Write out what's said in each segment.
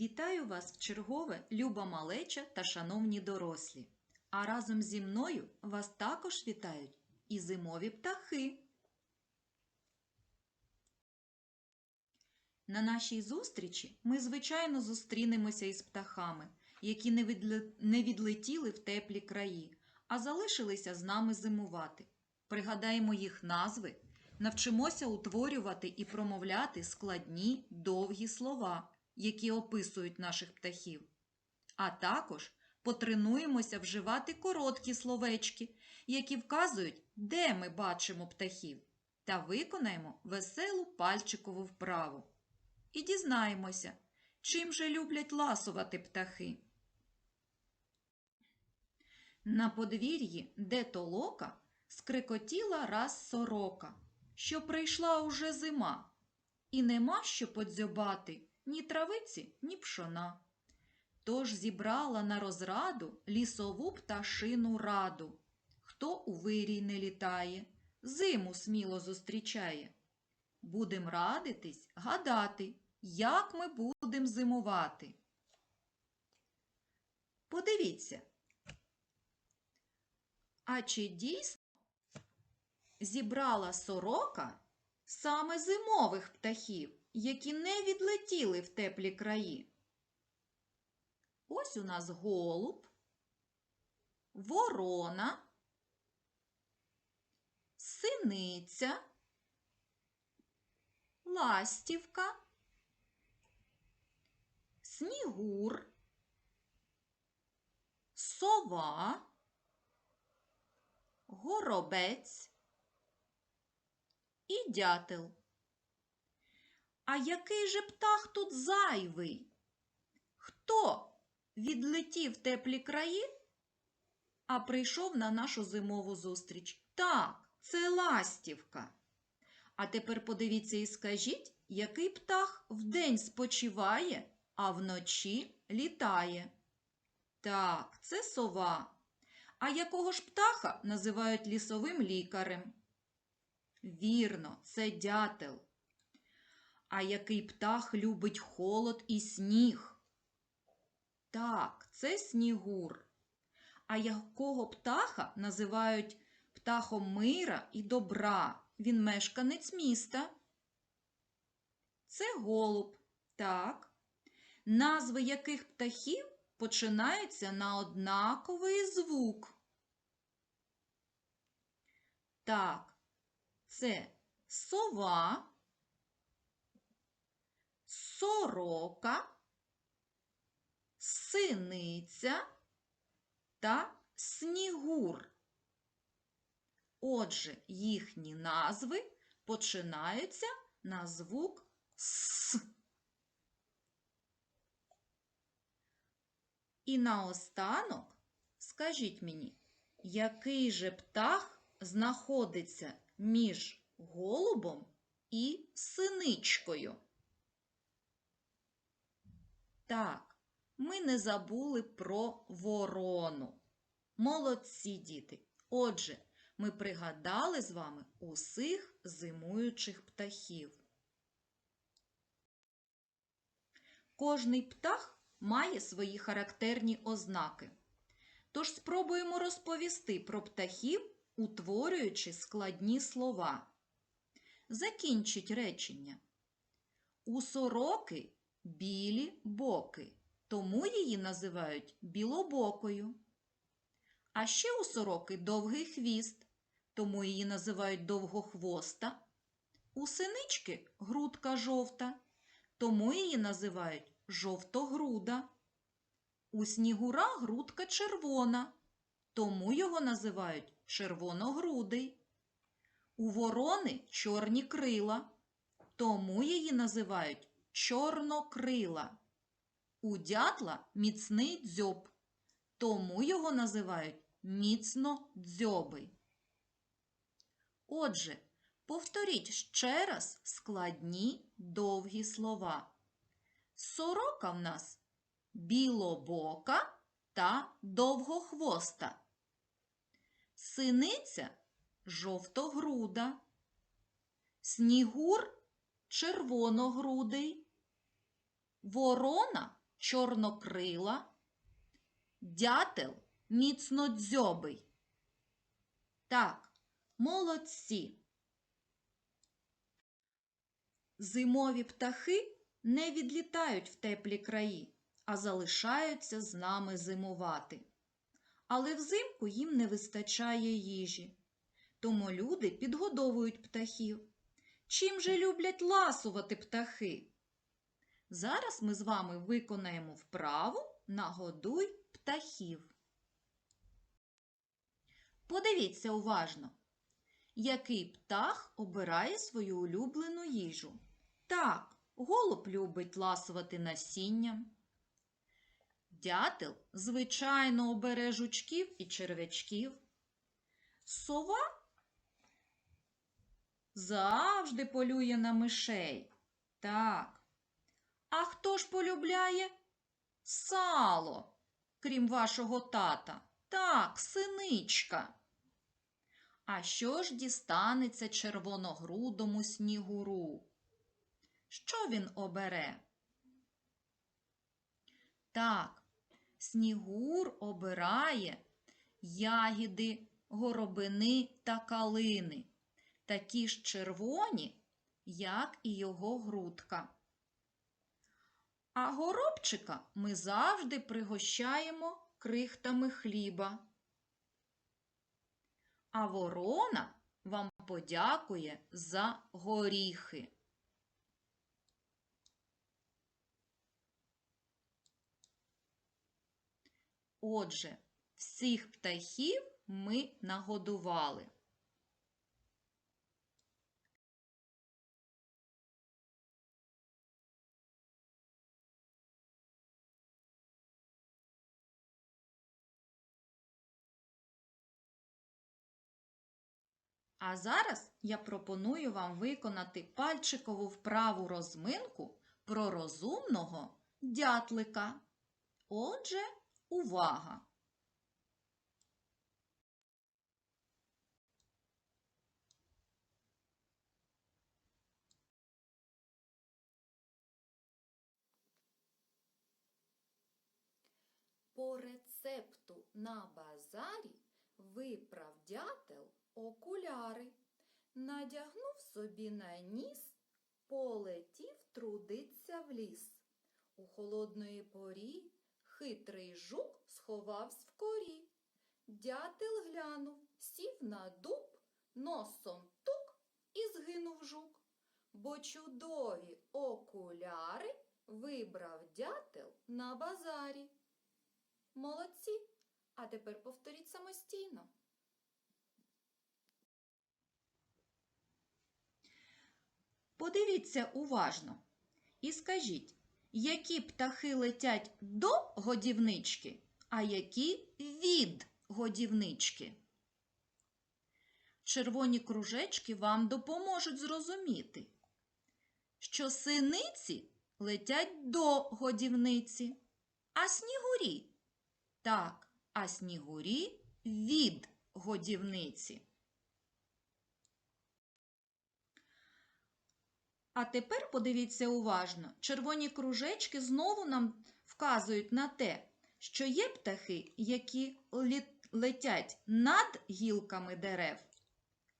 Вітаю вас в чергове, люба малеча та шановні дорослі. А разом зі мною вас також вітають і зимові птахи. На нашій зустрічі ми, звичайно, зустрінемося із птахами, які не, відлетіли в теплі краї, а залишилися з нами зимувати. Пригадаємо їх назви, навчимося утворювати і промовляти складні довгі слова, які описують наших птахів. А також потренуємося вживати короткі словечки, які вказують, де ми бачимо птахів, та виконаємо веселу пальчикову вправу. І дізнаємося, чим же люблять ласувати птахи. На подвір'ї, де толока, скрикотіла раз сорока, що прийшла уже зима, і нема що подзьобати ні травиці, ні пшона. Тож зібрала на розраду лісову пташину раду. Хто у вирій не літає, зиму сміло зустрічає. Будем радитись, гадати, як ми будем зимувати. Подивіться. А чи дійсно зібрала сорока саме зимових птахів, які не відлетіли в теплі краї? Ось у нас голуб, ворона, синиця, ластівка, снігур, сова, горобець і дятел. А який же птах тут зайвий? Хто відлетів теплі краї, а прийшов на нашу зимову зустріч? Так, це ластівка. А тепер подивіться і скажіть, який птах вдень спочиває, а вночі літає. Так, це сова. А якого ж птаха називають лісовим лікарем? Вірно, це дятел. А який птах любить холод і сніг? Так, це снігур. А якого птаха називають птахом мира і добра? Він мешканець міста. Це голуб. Так. Назви яких птахів починаються на однаковий звук. Так, це сова, сорока, синиця та снігур. Отже, їхні назви починаються на звук С. І наостанок скажіть мені, який же птах знаходиться між голубом і синичкою? Так, ми не забули про ворону. Молодці діти. Отже, ми пригадали з вами усіх зимуючих птахів. Кожний птах має свої характерні ознаки. Тож спробуємо розповісти про птахів, утворюючи складні слова. Закінчіть речення. У сороки білі боки, тому її називають білобокою. А ще у сороки довгий хвіст, тому її називають довгохвоста. У синички грудка жовта, тому її називають жовтогруда. У снігура грудка червона, тому його називають червоногрудий. У ворони чорні крила, тому її називають чорнокрила. У дятла міцний дзьоб, тому його називають міцнодзьобий. Отже, повторіть ще раз складні довгі слова. Сорока в нас білобока та довгохвоста. Синиця жовтогруда. Снігур червоногрудий. Ворона чорнокрила, дятел міцнодзьобий. Так, молодці. Зимові птахи не відлітають в теплі краї, а залишаються з нами зимувати. Але взимку їм не вистачає їжі. Тому люди підгодовують птахів. Чим же люблять ласувати птахи? Зараз ми з вами виконаємо вправу Нагодуй птахів. Подивіться уважно, який птах обирає свою улюблену їжу. Так, голуб любить ласувати насінням. Дятел, звичайно, обере жучків і черв'ячків. Сова завжди полює на мишей. Так. А хто ж полюбляє сало, крім вашого тата? Так, синичка. А що ж дістанеться червоногрудому снігуру? Що він обере? Так, снігур обирає ягіди, горобини та калини, такі ж червоні, як і його грудка. А горобчика ми завжди пригощаємо крихтами хліба. А ворона вам подякує за горіхи. Отже, всіх птахів ми нагодували. А зараз я пропоную вам виконати пальчикову вправу розминку про розумного дятлика. Отже, увага! По рецепту на базарі виправ дятел окуляри, надягнув собі на ніс, полетів трудиться в ліс. У холодної порі хитрий жук сховався в корі. Дятел глянув, сів на дуб, носом тук і згинув жук. Бо чудові окуляри вибрав дятел на базарі. Молодці! А тепер повторіть самостійно. Подивіться уважно і скажіть, які птахи летять до годівнички, а які від годівнички. Червоні кружечки вам допоможуть зрозуміти, що синиці летять до годівниці, а снігурі так, а снігурі від годівниці. А тепер подивіться уважно, червоні кружечки знову нам вказують на те, що є птахи, які летять над гілками дерев,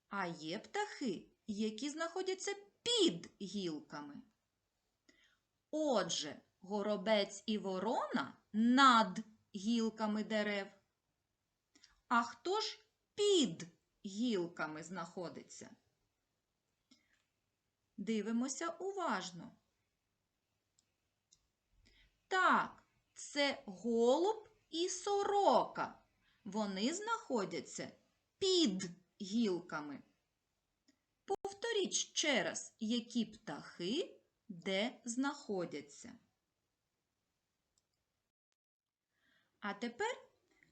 а є птахи, які знаходяться під гілками. Отже, горобець і ворона над гілками дерев. А хто ж під гілками знаходиться? Дивимося уважно. Так, це голуб і сорока. Вони знаходяться під гілками. Повторіть ще раз, які птахи де знаходяться. А тепер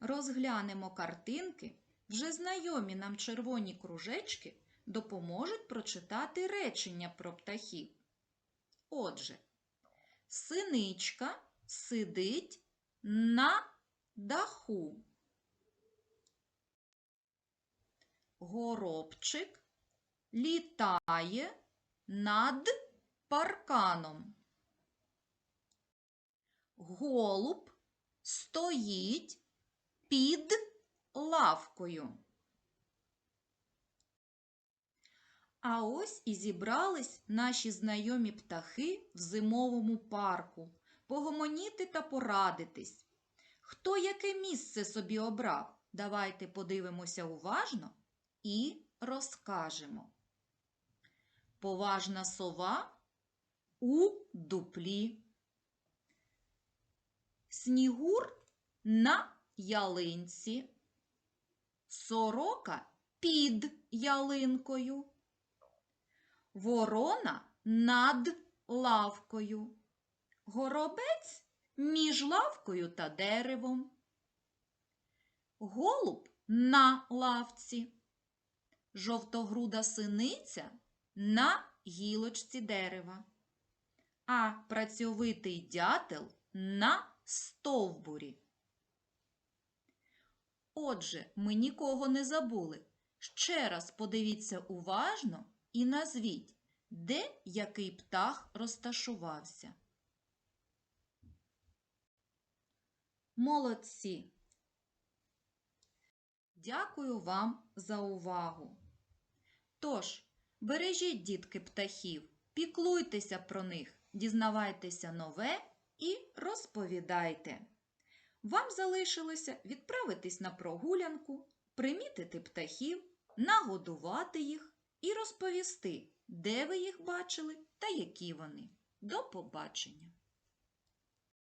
розглянемо картинки, вже знайомі нам червоні кружечки допоможуть прочитати речення про птахів. Отже, синичка сидить на даху. Горобчик літає над парканом. голуб стоїть під лавкою. А ось і зібрались наші знайомі птахи в зимовому парку погомоніти та порадитись. Хто яке місце собі обрав? Давайте подивимося уважно і розкажемо. Поважна сова у дуплі. Снігур на ялинці. Сорока під ялинкою. Ворона над лавкою. Горобець між лавкою та деревом. Голуб на лавці. Жовтогруда синиця на гілочці дерева. А працьовитий дятел на стовбурі. Отже, ми нікого не забули. Ще раз подивіться уважно і назвіть, де який птах розташувався. Молодці! Дякую вам за увагу. Тож, бережіть, дітки, птахів, піклуйтеся про них, дізнавайтеся нове і розповідайте. Вам залишилося відправитись на прогулянку, примітити птахів, нагодувати їх і розповісти, де ви їх бачили та які вони. До побачення!